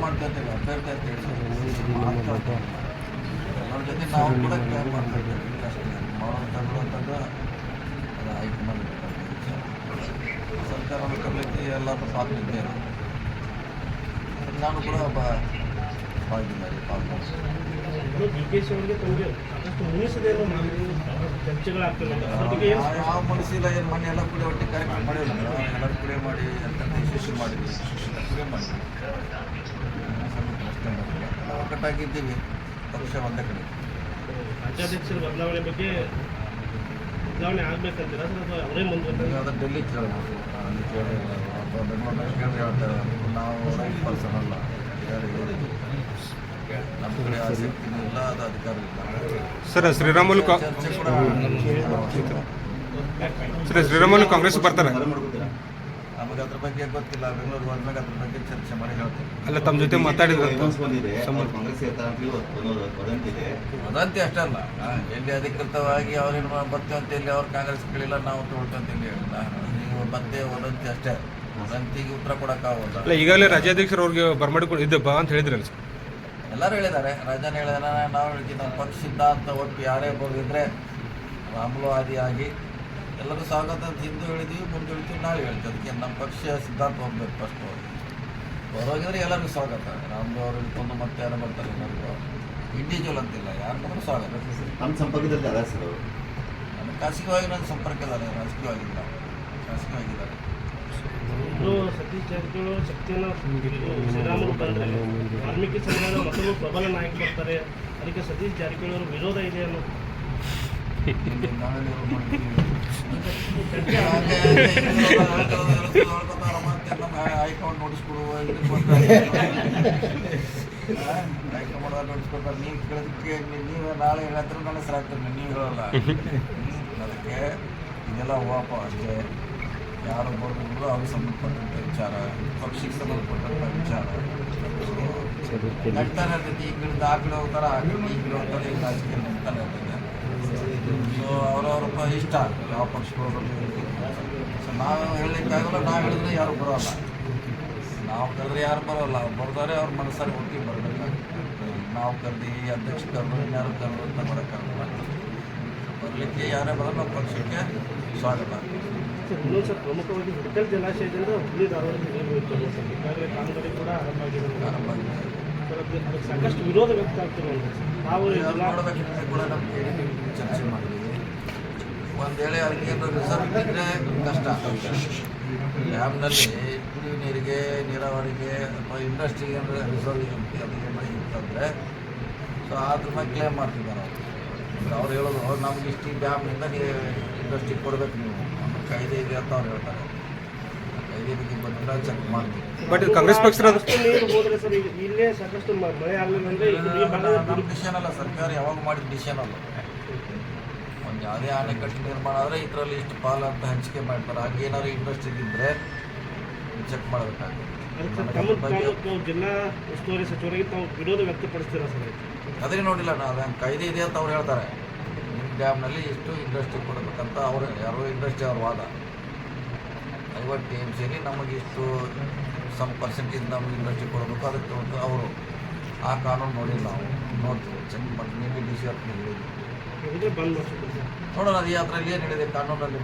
ಮಾಡ್ಕೊತೀವಿ ಅಭ್ಯರ್ಥಿ ಅಂತ ಜೊತೆ ನಾವು ಕೂಡ ಕೇರ್ ಮಾಡ್ಕೊತೀವಿ ಮಾಡೋದು ಅಂತಂದ್ರೆ ಅದು ತರಲಿಕ್ಕೆ ಎಲ್ಲರೂ ಪಾತ್ರ ಇದ್ದೇ ನಾನು ಕೂಡ ಒಬ್ಬ ಅದಕ್ಕೆ ಯಾವ ಮನಸ್ಸಿಲ್ಲ ಏನು ಮನೆ ಎಲ್ಲ ಕೂಡ ಒಟ್ಟಿಗೆ ಕಾರ್ಯಕ್ರಮ ಮಾಡಿಲ್ಲ ಎಲ್ಲರೂ ಕೂಡ ಮಾಡಿ ಅಂತ ಯಶಸ್ವಿ ಮಾಡಿದ್ವಿ. ಮಾಡಿದ್ವಿ. ನಾವು ಪಕ್ಷ ಒಂದೇ ಕಡೆ. ರಾಜ್ಯಾಧ್ಯಕ್ಷರ ಬದಲಾವಣೆ ಬಗ್ಗೆ ಬದಲಾವಣೆ ಆಗ್ಬೇಕಂತೀರಾ? ಸರ್ ಅಥವಾ ಅವರೇ ಮುಂದುವರೆದ ನೀವು ಡೆಲ್ಲಿ ಕೇಳೋಣ. ಅಲ್ಲಿ ಕೇಳಿ ಅಥವಾ ಬೆಂಗಳೂರಲ್ಲಿ ಕೇಳಿ ಹೇಳ್ತಾರೆ ನಾವು ರೈಟ್ ಪರ್ಸನ್ ಅಲ್ಲ ನಮ್ಮ ಕಡೆ ಆಸಕ್ತಿನೂ ಇಲ್ಲ ಅದು ಅಧಿಕಾರ ಇಲ್ಲ. ಸರ್ ಶ್ರೀರಾಮುಲು ಕಾ- ಚರ್ಚೆ ಕೂಡ ಸರ್ ಶ್ರೀರಾಮುಲು ಕಾಂಗ್ರೆಸ್ ಬರ್ತಾರೆ. ನಮಗೆ ಅದ್ರ ಬಗ್ಗೆ ಗೊತ್ತಿಲ್ಲ. ಬೆಂಗಳೂರು ಹೋದ್ಮೇಲೆ ಅದ್ರ ಬಗ್ಗೆ ಚರ್ಚೆ ಮಾಡಿ ಹೇಳ್ತೀನಿ. ಅಲ್ಲ ತಮ್ಮ ಜೊತೆ ಮಾತಾಡಿದ್ರು ವದಂತಿ ಅಷ್ಟಲ್ಲ. ಎಲ್ಲಿ ಅಧಿಕೃತವಾಗಿ ಅವ್ರೇನು ಬರ್ತೀವಿ ಅಂತ ಇಲ್ಲಿ ಅವ್ರು ಕಾಂಗ್ರೆಸ್ ಕೇಳಿಲ್ಲ ನಾವು ತಗೊಳ್ತೀವಿ ಅಂತ ಇಲ್ಲಿ ಹೇಳಿಲ್ಲ. ನೀವು ಮತ್ತೆ ವದಂತಿ ಅಷ್ಟೇ. ವದಂತಿಗೆ ಉತ್ತರ ಕೊಡೋಕ್ಕಾಗಲ್ಲ ಅಲ್ಲ ಈಗಾಗಲೇ ರಾಜ್ಯಾಧ್ಯಕ್ಷರು ಅವ್ರಿಗೆ ಬರ್ಮಾಡಿಕೊಂಡು ಇದ್ದ ಬಾ ಅಂತ ಹೇಳಿದ್ರಲ್ಲ. ಸರ್ ಎಲ್ಲರೂ ಹೇಳಿದ್ದಾರೆ. ರಾಜನ ಹೇಳಿದಾರೆ ನಾವು ಹೇಳ್ತೀವಿ ನಮ್ಮ ಪಕ್ಷ ಸಿದ್ಧಾಂತ ಒಟ್ಟು ಯಾರೇ ಬರೆದಿದ್ರೆ ಆಮ್ಲವಾದಿಯಾಗಿ ಎಲ್ಲರೂ ಸ್ವಾಗತ ಅಂತ ಹಿಂದೂ ಹೇಳಿದೀವಿ ಮುಂದೆ ಹೇಳ್ತೀವಿ ನಾಳೆ ಹೇಳ್ತೀವಿ. ಅದಕ್ಕೆ ನಮ್ಮ ಪಕ್ಷ ಸಿದ್ಧಾಂತ ಹೋಗ್ಬೇಕು ಫಸ್ಟ್ ಹೊರಗಿದ್ರೆ ಎಲ್ಲರಿಗೂ ಸ್ವಾಗತ. ರಾಮ್ಲು ಅವರು ಇಟ್ಕೊಂಡು ಮತ್ತೆ ಯಾರು ಬರ್ತಾರೆ ಎಲ್ಲರಿಗೂ. ಇಂಡಿವಿಜುವಲ್ ಅಂತಿಲ್ಲ ಯಾರು ಬಂದರೂ ಸ್ವಾಗತ. ನಮ್ಮ ಸಂಪರ್ಕದಲ್ಲಿ ಅದ ಸರ್ ಅವರು? ಖಾಸಗಿವಾಗಿ ನನ್ನ ಸಂಪರ್ಕ ಇದ್ದಾರೆ ರಾಜಕೀಯವಾಗಿಲ್ಲ. ಖಾಸಗಿಯಾಗಿದ್ದಾರೆ ಇನ್ನು ಸತೀಶ್ ಜಾರಕಿಹೊಳಿ ಶಕ್ತಿಯನ್ನು ಬಂದರೆ ವಾಲ್ಮೀಕಿ ಮತ್ತೊಬ್ಬ ಪ್ರಬಲ ನಾಯಕ ಬರ್ತಾರೆ ಅದಕ್ಕೆ ಸತೀಶ್ ಜಾರಕಿಹೊಳಿ ಅವರ ವಿರೋಧ ಇದೆ ಅನ್ನೋ ಹೈಕಮಾಂಡ್ ನೋಟಿಸ್ ಕೊಡುವ. ಹೈಕಮಾಂಡ್ ನೋಟಿಸ್ ಕೊಡ್ತಾರೆ ನೀವು ಕೇಳೋದಕ್ಕೆ ನೀವು- ನೀವು ನಾಳೆ ಹೇಳಿದ್ರೆ ನನ್ನ ಹೆಸರಾಗ್ತದೆ ನೀವು ಹೇಳಲ್ಲ ಅದಕ್ಕೆ ಇದೆಲ್ಲ ವಾಪ ಅಷ್ಟೇ ಯಾರು ಬರೆದ್ರು ಅವ್ರಿಗೆ ಸಂಬಂಧಪಟ್ಟಂಥ ವಿಚಾರ ಪಕ್ಷಿಗೆ ಸಂಬಂಧಪಟ್ಟಂಥ ವಿಚಾರ ನಗ್ತಾನೆ ಇರ್ತೈತಿ ಈ ಕಡೆ ಆ ಕಡೆ ಹೋಗ್ತಾರೆ ಆ ಈ ಕಡೆ ಹೋಗ್ತಾರೆ ಈಗ ರಾಜಕೀಯ ನಗ್ತಾನೆ ಸೊ ಅವ್ರವ್ರ ಇಷ್ಟ ಯಾವ ಪಕ್ಷಗಳು ಸೊ ನಾವು ಹೇಳಲಿಕ್ಕಾಗಲ್ಲ ನಾವು ಹೇಳಿದ್ರೆ ಯಾರು ಬರೋಲ್ಲ. ನಾವು ಕರೆದ್ರೆ ಯಾರು ಬರೋಲ್ಲ ಅವ್ರು ಬರ್ತಾರೆ ಅವ್ರ ಮನಸ್ಸಲ್ಲಿ ಹುಡುಕಿ ಬರಬೇಕಾಗ್ತದೆ ನಾವು ಕರೆದು ಈ ಅಧ್ಯಕ್ಷ ಕರೆದು ಇನ್ಯಾರು ಕರೆದು ಅಂತ ಮಾಡೋಕ್ಕಾಗಲ್ಲ ಬರಲಿಕ್ಕೆ ಯಾರೇ ಬರಲ್ಲ ಪಕ್ಷಕ್ಕೆ ಸ್ವಾಗತ. ಸರ್ ಇನ್ನೊಂದು ಸರ್ ಪ್ರಮುಖವಾಗಿ ಹುಡ್ಕಲ್ ಜಲಾಶಯದಿಂದ ಹುಬ್ಳಿ ಧಾರವಾಡ ನೀರು ಈಗಾಗಲೇ ಕಾಮಗಾರಿ ಕೂಡ ಆರಂಭ ಆಗಿದೆ ಆರಂಭ ಆಗಿದೆ. ಅದಕ್ಕೆ ಸಾಕಷ್ಟು ವಿರೋಧ ವ್ಯಕ್ತ ಆಗ್ತಿರೋದು ನಾವು ಕೂಡ ನಮಗೆ ಚರ್ಚೆ ಒಂದು ವೇಳೆ ಅದಕ್ಕೆ ಏನಾದ್ರು ರಿಸರ್ವ್ ಇದ್ದರೆ ಕಷ್ಟ. ಡ್ಯಾಮ್ನಲ್ಲಿ ಕುಡಿಯುವ ನೀರಿಗೆ ನೀರಾವರಿಗೆ ಅಥವಾ ಇಂಡಸ್ಟ್ರಿಗೆ ಅಂದರೆ ರಿಸರ್ವ್ ಅದು ಏನೋ ಇತ್ತಂದರೆ ಸೊ ಅದ್ರ ಕ್ಲೇಮ್ ಮಾಡ್ತಿದ್ದಾರೆ ಅವರು. ಅವ್ರು ಹೇಳೋದು ನಮ್ಗೆ ಇಷ್ಟು ಡ್ಯಾಮ್ನಿಂದ ನೀವು ಇಂಡಸ್ಟ್ರಿಗೆ ಕೊಡಬೇಕು ನೀವು. ಕಾಯ್ದೆ ಇದೆ ಅಂತ ಅವ್ರು ಹೇಳ್ತಾರೆ. ಚೆಕ್ ಮಾಡ್ತೀವಿ ಬಟ್ ಕಾಂಗ್ರೆಸ್ ಪಕ್ಷದ ಇಲ್ಲೇ ಸಾಕಷ್ಟು ಮಳೆ ಆಗಲಿಲ್ಲ ನಮ್ಮ ಡಿಸಿಷನ್ ಅಲ್ಲ ಸರ್ಕಾರ ಯಾವಾಗ ಮಾಡಿದ ಡಿಸಿಷನ್ ಅಲ್ಲ. ಒಂದು ಯಾವುದೇ ಅಣೆಕಟ್ಟು ನಿರ್ಮಾಣ ಆದರೆ ಇದರಲ್ಲಿ ಇಷ್ಟು ಪಾಲು ಅಂತ ಹಂಚಿಕೆ ಮಾಡ್ತಾರೆ. ಹಾಗೆ ಏನಾದ್ರು ಇಂಟ್ರೆಸ್ಟ್ ಇದ್ದರೆ ಚೆಕ್ ಮಾಡಬೇಕಾಗುತ್ತೆ. ಜಿಲ್ಲಾ ಉಸ್ತುವಾರಿ ಸಚಿವರಿಗೆ ತಾವು ವಿರೋಧ ವ್ಯಕ್ತಪಡಿಸ್ತೀರಾ ಸರ್? ಅದೇ ನೋಡಿಲ್ಲ ನಾವು ಅದಂಗೆ ಕಾಯ್ದೆ ಇದೆ ಅಂತ ಅವ್ರು ಹೇಳ್ತಾರೆ. ನಿಮ್ಮ ಡ್ಯಾಮ್ನಲ್ಲಿ ಇಷ್ಟು ಇಂಡಸ್ಟ್ರಿ ಕೊಡಬೇಕಂತ ಅವರು ಯಾರೋ ಇಂಡಸ್ಟ್ರಿ ಅವ್ರ ವಾದ. ಐವತ್ತು ಟಿ ಎಂ ಸಿಯಲ್ಲಿ ನಮಗೆ ಇಷ್ಟು ಸಮ್ ಪರ್ಸೆಂಟೇಜ್ ನಮಗೆ ಇಂಡಸ್ಟ್ರಿ ಕೊಡಬೇಕು. ಅದಕ್ಕೆ ಒಂದು ಅವರು ಆ ಕಾನೂನು ನೋಡಿಲ್ಲ ನಾವು ನೋಡ್ತೀವಿ. ಚೆನ್ನಾಗಿ ಮಾಡಿ ನಿನ್ನೆ ಡಿ ಸಿ ಆಫ್ ನೋಡೋಣ ಅದು ಅದರಲ್ಲಿ ಏನು ಹೇಳಿದೆ ಕಾನೂನಲ್ಲಿ